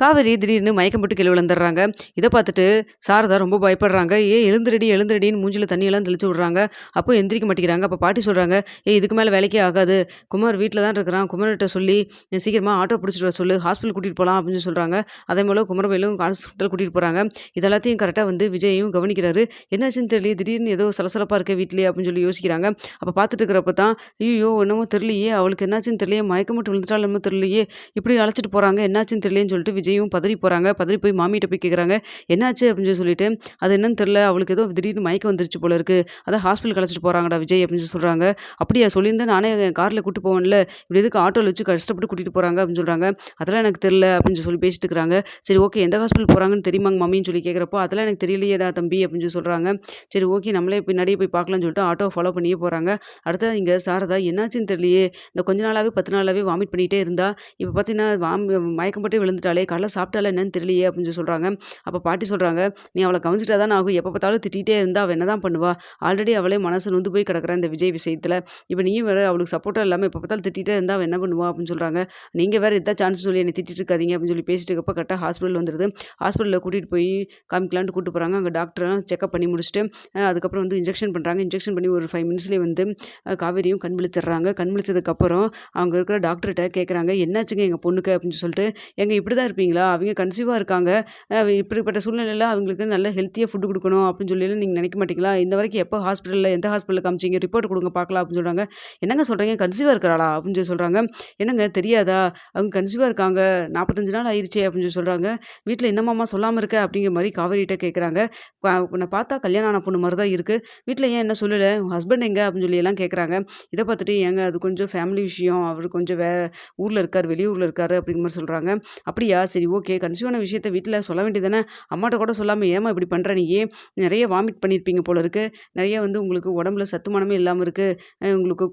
காவேரி திடீர்னு மயக்கம் போட்டு கீழே விழுந்துடுறாங்க. இதை பார்த்துட்டு சாரதா ரொம்ப பயப்படுறாங்க. ஏ எழுந்துரடி எழுந்துரடின்னு மூஞ்சில் தண்ணியெல்லாம் தெளிச்சு விட்றாங்க. அப்போ எந்திரிக்க மாட்டேங்கிறாங்க. அப்போ பாட்டி சொல்கிறாங்க ஏ இதுக்கு மேலே வேலைக்கே ஆகாது. குமார் வீட்டில் தான் இருக்கிறான். குமார்கிட்ட சொல்லி சீக்கிரமாக ஆட்டோ பிடிச்சிட்டு வர சொல்லு. ஹாஸ்பிட்டல் கூட்டிகிட்டு போகலாம் அப்படின்னு சொல்கிறாங்க அதே போல் குமரவேலும் ஹாஸ்பிட்டல் கூட்டிகிட்டு போகிறாங்க இதெல்லாத்தையும் கரெக்டாக வந்து விஜயும் கவனிக்கிறாரு. என்னாச்சுன்னு தெரியல திடீர்னு ஏதோ சலசலப்பாக இருக்க வீட்லேயே அப்படின்னு சொல்லி யோசிக்கிறாங்க. அப்போ பார்த்துட்டு இருக்கிறப்ப தான் ஐயோ என்னமோ தெரியலையே. அவளுக்கு என்னாச்சுன்னு தெரியலையே. மயக்கம் மட்டும் விழுந்துட்டாலும் தெரியலையே. இப்படி அழைச்சிட்டு போகிறாங்க என்னாச்சுன்னு தெரியலேன்னு சொல்லிட்டு விஜயும் பதறி போகிறாங்க பதறி போய் மாமிகிட்ட போய் கேட்குறாங்க என்னாச்சு? அப்படின்னு சொல்லி சொல்லிட்டு அது என்னன்னு தெரில அவளுக்கு ஏதோ திடீர்னு மயக்கம் வந்துருச்சு போல இருக்குது அதான் ஹாஸ்பிட்டல் அழைச்சிட்டு போகிறாங்கடா விஜய் அப்படின்னு சொல்கிறாங்க அப்படியா சொல்லியிருந்தேன் நானே காரில் கூட்டு போவேன்ல. இப்படி எதுக்கு ஆட்டோவில் வச்சு கஷ்டப்பட்டு கூட்டிகிட்டு போகிறாங்க அப்படின்னு சொல்கிறாங்க அதெல்லாம் எனக்கு தெரில அப்படின்னு சொல்லி பேசிட்டு இருக்கிறாங்க. சரி ஓகே எந்த ஹாஸ்பிட்டல் போகிறாங்கன்னு தெரியுமாங்க மம்மின்னு சொல்லி கேட்குறப்போ அதெல்லாம் எனக்கு தெரியலையேடா தம்பி அப்படின்னு சொல்லி சொல்கிறாங்க சரி ஓகே நம்மளே பின்னாடியே போய் பார்க்கலாம்னு சொல்லிட்டு ஆட்டோ ஃபாலோ பண்ணியே போகிறாங்க அடுத்தது இங்கே சாரதா என்னாச்சுன்னு தெரியலையே. இந்த கொஞ்ச நாளாகவே பத்து நாளாகவே வாமிட் பண்ணிகிட்டே இருந்தா. இப்போ பார்த்தீங்கன்னா வாமி மயக்கம் போட்டே விழுந்துட்டாலே காலைல சாப்பிட்டால என்னன்னு தெரியலையே அப்படின்னு சொல்லி சொல்கிறாங்க அப்போ பாட்டி சொல்கிறாங்க நீ அவளை கவனிச்சிட்டா தான் ஆகும். எப்போ பார்த்தாலும் திட்டிகிட்டே இருந்தால் அவள் என்ன தான் பண்ணுவா? ஆல்ரெடி அவளே மனசு நொந்து போய் கிடக்குறா இந்த விஜய் விஷயத்தில். இப்போ நீயும் வேறு அவளுக்கு சப்போர்ட்டாக இல்லாமல் எப்போ பார்த்தாலும் திட்டிகிட்டே இருந்தால் அவள் என்ன பண்ணுவா? அப்படின்னு சொல்கிறாங்க நீங்கள் வேறு எதாவது சான்ஸ் சொல்லி என்னை திட்டிட்டு இருக்காதீங்க அப்படின்னு சொல்லி பேசிட்டு இருக்கப்போ கரெக்டாக ஹாஸ்பிட்டல் வந்துடுது ஹாஸ்பிட்டலில் கூட்டிகிட்டு போய் காமிக்கலான்ட்டு கூப்பிட்டு போகிறாங்க அங்கே டாக்டர்லாம் செக்அப் பண்ணி முடிச்சுட்டு அதுக்கப்புறம் வந்து இன்ஜெக்ஷன் பண்ணுறாங்க இன்ஜெக்ஷன் பண்ணி ஒரு ஃபைவ் மினிட்ஸ்லேயே வந்து காவேரியும் கண் விழிச்சிடுறாங்க. கண் விழிச்சதுக்கப்புறம் அவங்க இருக்கிற டாக்டர்கிட்ட கேட்குறாங்க என்னாச்சுங்க எங்கள் பொண்ணுக்கு? அப்படின்னு சொல்லிட்டு எங்கள் இப்படி தான் இருப்பீங்க. இருப்பீங்களா அவங்க கன்சீவாக இருக்காங்க. இப்படிப்பட்ட சூழ்நிலையில் அவங்களுக்கு நல்ல ஹெல்த்தியாக ஃபுட்டு கொடுக்கணும் அப்படின்னு சொல்லி நீங்கள் நினைக்க மாட்டீங்களா? இந்த வரைக்கும் எப்போ ஹாஸ்பிட்டலில் எந்த ஹாஸ்பிட்டலில் காமிச்சிங்க? ரிப்போர்ட் கொடுங்க பார்க்கலாம் அப்படின்னு சொல்கிறாங்க என்னங்க சொல்கிறீங்க கன்சீவாக இருக்கிறாளா? அப்படின்னு சொல்லி சொல்கிறாங்க என்னங்க தெரியாதா? அவங்க கன்சீவாக இருக்காங்க. நாற்பத்தஞ்சு நாள் ஆயிடுச்சே அப்படின்னு சொல்லி சொல்கிறாங்க வீட்டில் என்னமாம்மா சொல்லாமல் இருக்க? அப்படிங்கிற மாதிரி காவேரிகிட்ட கேட்குறாங்க உன்னை பார்த்தா கல்யாணம் ஆன பொண்ணு மாதிரி தான் இருக்குது வீட்டில் ஏன் என்ன சொல்லலை? உங்கள் ஹஸ்பண்ட் எங்கே? அப்படின்னு சொல்லி எல்லாம் கேட்குறாங்க இதை பார்த்துட்டு ஏங்க அது கொஞ்சம் ஃபேமிலி விஷயம். அவர் கொஞ்சம் வே ஊரில் இருக்கார் வெளியூரில் இருக்கார் அப்படிங்கிற மாதிரி சொல்கிறாங்க அப்படியா? சரி ஓகே. கன்சியூவான விஷயத்த வீட்டில் சொல்ல வேண்டியதானே அம்மாட்ட கூட சொல்லாமல் ஏமா இப்படி பண்ணுற நீ? ஏன் நிறைய வாமிட் பண்ணியிருப்பீங்க போல இருக்குது நிறைய வந்து உங்களுக்கு உடம்புல சத்துமானமே இல்லாமல் இருக்குது உங்களுக்கு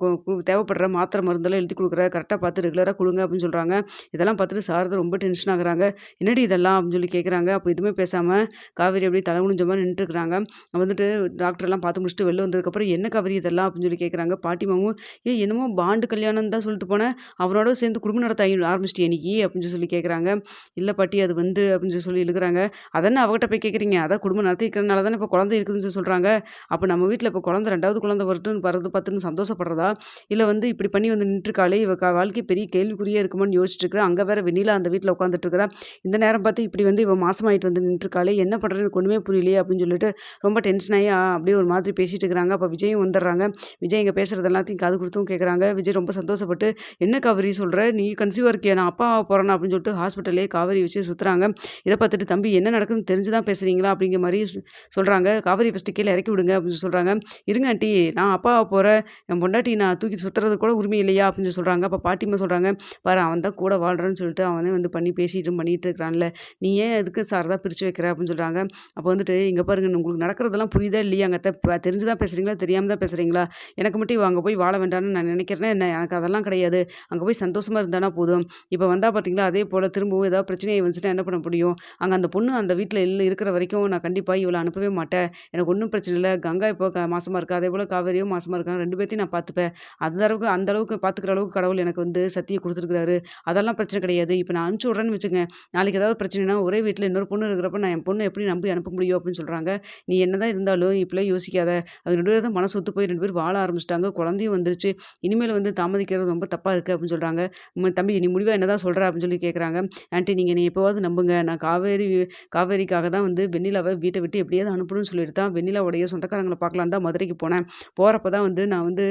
தேவைப்படுற மாத்திரை மருந்தெல்லாம் எழுதி கொடுக்குற கரெக்டாக பார்த்து ரெகுலராக கொடுங்க அப்படின்னு சொல்கிறாங்க இதெல்லாம் பார்த்துட்டு சாரதா ரொம்ப டென்ஷன் ஆகுறாங்க. என்னடி இதெல்லாம் அப்படின்னு சொல்லி கேட்குறாங்க அப்போ எதுவுமே பேசாமல் காவேரி அப்படியே தலை குனிஞ்ச மாதிரி நின்றுருக்குறாங்க வந்துட்டு டாக்டர்லாம் பார்த்து முடிச்சுட்டு வெளில வந்ததுக்கப்புறம் என்ன காவேரி இதெல்லாம் அப்படின்னு சொல்லி கேட்குறாங்க பாட்டிமாவும் ஏ என்னமோ பாண்டு கல்யாணம் தான் சொல்லிட்டு போனேன். அவனோட சேர்ந்து குடும்பம் நடத்த ஆரம்பிச்சிட்டு எனக்கு அப்படின்னு சொல்லி கேட்குறாங்க இல்லை பாட்டி அது வந்து அப்படின்னு சொல்லி இழுக்கிறாங்க. அதென்ன அவகிட்ட போய் கேட்குறீங்க அதான் குடும்பம் நடத்திக்கிறனால தானே இப்போ குழந்தை இருக்குதுன்னு சொல்லி சொல்கிறாங்க அப்போ நம்ம வீட்டில் இப்போ குழந்தை ரெண்டாவது குழந்தை வரட்டுன்னு வரது பார்த்துன்னு சந்தோஷப்படுறதா? இல்லை வந்து இப்படி பண்ணி வந்து நின்றுருக்காளே? இவ வாழ்க்கை பெரிய கேள்விக்குறியே இருக்குமோன்னு யோசிச்சுட்டு இருக்கிறேன் அங்கே வேற வெண்ணிலா அந்த வீட்டில் உட்காந்துட்டு இருக்கிறா இந்த நேரம் பார்த்து இப்படி வந்து இவன் மாசமாயிட்டு வந்து நின்றுருக்காளே? என்ன பண்ணுறேன்னு எனக்கு ஒன்றுமே புரியலையே அப்படின்னு சொல்லிட்டு ரொம்ப டென்ஷன் ஆகி ஆ, அப்படியே ஒரு மாதிரி பேசிட்டு இருக்கிறாங்க. அப்போ விஜயும் வந்துடுறாங்க. விஜய் இங்கே பேசுகிறது எல்லாத்தையும் காது கொடுத்தும் கேட்குறாங்க விஜய் ரொம்ப சந்தோஷப்பட்டு என்ன கவரி சொல்கிற நீ கன்சீவாக இருக்கியா? நான் அப்பா போகிறேன் அப்படின்னு சொல்லிட்டு ஹாஸ்பிட்டலே காவேரி வச்சு சுற்றுறாங்க இதை பார்த்துட்டு தம்பி என்ன நடக்குதுன்னு தெரிஞ்சு தான் பேசுகிறீங்களா அப்படிங்கிற மாதிரி சொல்கிறாங்க காவேரி ஃபஸ்ட்டு கீழே இறக்கி விடுங்க அப்படின்னு சொல்கிறாங்க இருங்க ஆண்டி நான் அப்பா போகிறேன் என் பொண்டாட்டி நான் தூக்கி சுற்றுறது கூட உரிமை இல்லையா? அப்படின்னு சொல்கிறாங்க அப்போ பாட்டிமா சொல்கிறாங்க பாரு அவன் தான் கூட வாழ்கிறான்னு சொல்லிட்டு அவனே வந்து பண்ணி பேசிட்டு பண்ணிகிட்டு இருக்கிறான்ல. நீ ஏன் எதுக்கு சார் தான் பிரித்து வைக்கிற? அப்படின்னு சொல்கிறாங்க அப்போ வந்துட்டு இங்கே பாருங்க உங்களுக்கு நடக்கிறதெல்லாம் புரியுதா இல்லையா அங்கே தெரிஞ்சு தான் பேசுகிறீங்களா தெரியாமல் தான் பேசுகிறீங்களா எனக்கு மட்டும் இவ அங்கே போய் வாழ வேண்டாம்னு நான் நினைக்கிறேன்னா என்ன? எனக்கு அதெல்லாம் கிடையாது. அங்கே போய் சந்தோஷமாக இருந்தானா போதும். இப்போ வந்தால் பார்த்தீங்களா அதே போல் திரும்பவும் ஏதாவது பிரச்சனையை வந்துச்சுன்னா என்ன பண்ண முடியும்? அங்கே அந்த பொண்ணு அந்த வீட்டில் இல்லை இருக்கிற வரைக்கும் நான் கண்டிப்பாக இவளை அனுப்பவே மாட்டேன். எனக்கு ஒன்றும் பிரச்சனை இல்லை. கங்கா இப்போ க மாசமாக இருக்கா? அதே போல் காவேரியும் மாசமாக இருக்காங்க. ரெண்டு பேர்த்தையும் நான் பார்த்துப்பேன். அந்த அளவுக்கு அந்த அளவுக்கு பார்த்துக்கிற அளவுக்கு கடவுள் எனக்கு வந்து சத்தியை கொடுத்துருக்காரு அதெல்லாம் பிரச்சனை கிடையாது. இப்போ நான் அனுப்பிச்சி விட்றேன்னு வச்சுங்க நாளைக்கு ஏதாவது பிரச்சனைனா ஒரே வீட்டில் இன்னொரு பொண்ணு இருக்கிறப்ப நான் என் பொண்ணை எப்படி நம்பி அனுப்ப முடியும் அப்படின்னு சொல்கிறாங்க நீ என்ன தான் இருந்தாலும் இப்படிலாம் யோசிக்காத. அவங்க ரெண்டு பேரும் தான் மனசு ஒத்து போய் ரெண்டு பேரும் வாழ ஆரம்பிச்சிட்டாங்க. குழந்தையும் வந்துருச்சு. இனிமேல் வந்து தாமதிக்கிறது ரொம்ப தப்பாக இருக்குது அப்படின்னு சொல்கிறாங்க தம்பி நீ முடிவாக என்ன தான் சொல்கிற அப்படின்னு சொல்லி கேட்குறாங்க ஆண்டி நீங்கள் நீ எப்போவாவது நம்புங்க. நான் காவேரி காவேரிக்காக தான் வந்து வெண்ணிலாவை வீட்டை விட்டு எப்படியாவது அனுப்பணும்னு சொல்லிட்டு தான் வெண்ணிலாவுடைய சொந்தக்காரங்களை பார்க்கலான்னு தான் மதுரைக்கு போனேன். போகிறப்ப தான் வந்து நான் வந்து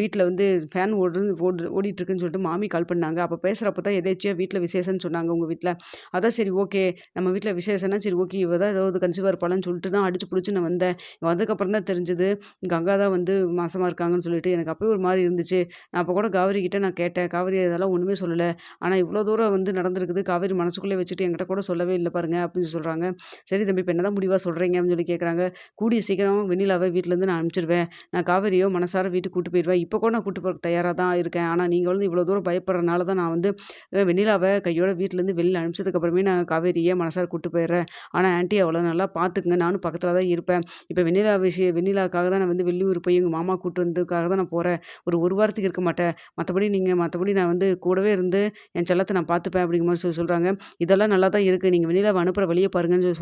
வீட்டில் வந்து ஃபேன் ஓடுறது ஓடு ஓடிட்டுருக்குன்னு சொல்லிட்டு மாமி கால் பண்ணாங்க. அப்போ பேசுகிறப்ப தான் எதேச்சியாக வீட்டில் விசேஷம்னு சொன்னாங்க உங்கள் வீட்டில் அதான் சரி ஓகே. நம்ம வீட்டில் விசேஷம்னா சரி ஓகே. இவ தான் ஏதாவது கன்சீவாக இருப்பாளான்னு சொல்லிட்டு தான் அடிச்சு பிடிச்சி நான் வந்தேன். இங்கே வந்ததுக்கப்புறம் தான் தெரிஞ்சது கங்கா தான் வந்து மாசமாக இருக்காங்கன்னு சொல்லிட்டு எனக்கு அப்போயே ஒரு மாதிரி இருந்துச்சு. நான் அப்போ கூட காவேரி கிட்டே நான் கேட்டேன். காவேரி அதெல்லாம் ஒன்றுமே சொல்லலை. ஆனால் இவ்வளோ தூரம் வந்து நடந்திருக்குது. காவேரி மனசுக்குள்ளே வச்சுட்டு என்கிட்ட கூட சொல்லவே இல்லை பாருங்க அப்படின்னு சொல்கிறாங்க சரி தம்பி இப்போ என்ன தான் முடிவாக சொல்கிறீங்க அப்படின்னு சொல்லி கேட்குறாங்க கூடிய சீக்கிரம் வெண்ணிலாவை வீட்டிலேருந்து நான் அனுப்பிச்சிடுவேன் நான் காவேரியோ மனசார வீட்டுக்கு கூட்டு போயிடுவேன் இப்போ கூட நான் கூட்டு போகிறதுக்கு தயாராக தான் இருக்கேன். ஆனால் நீங்கள் வந்து இவ்வளோ தூரம் பயப்படுறனால தான் நான் வந்து வெண்ணிலாவை கையோட வீட்டிலேருந்து வெளியில் அனுப்பிச்சதுக்கப்புறமே நான் காவேரியை மனசார கூட்டு போயிடுறேன். ஆனால் ஆன்ட்டி அவ்வளோ நல்லா பார்த்துக்குங்க நானும் பக்கத்தில் தான் இருப்பேன். இப்போ வெண்ணிலா விஷய வெண்ணிலாக்காக தான் நான் வந்து வெளியூர் போய் எங்கள் மாமா கூட்டு வந்ததுக்காக தான் நான் போகிறேன் ஒரு ஒரு வாரத்துக்கு இருக்க மாட்டேன். மற்றபடி நீங்கள் மற்றபடி நான் வந்து கூடவே இருந்து என் செல்லத்தை நான் பார்த்துப்பேன் அப்படிங்கிற மாதிரி சொல்லி சொல்கிறாங்க இதெல்லாம் நல்லா தான் இருக்குது நீங்கள் வெண்ணிலாவை அனுப்புகிற வழியை பாருங்கன்னு சொல்லி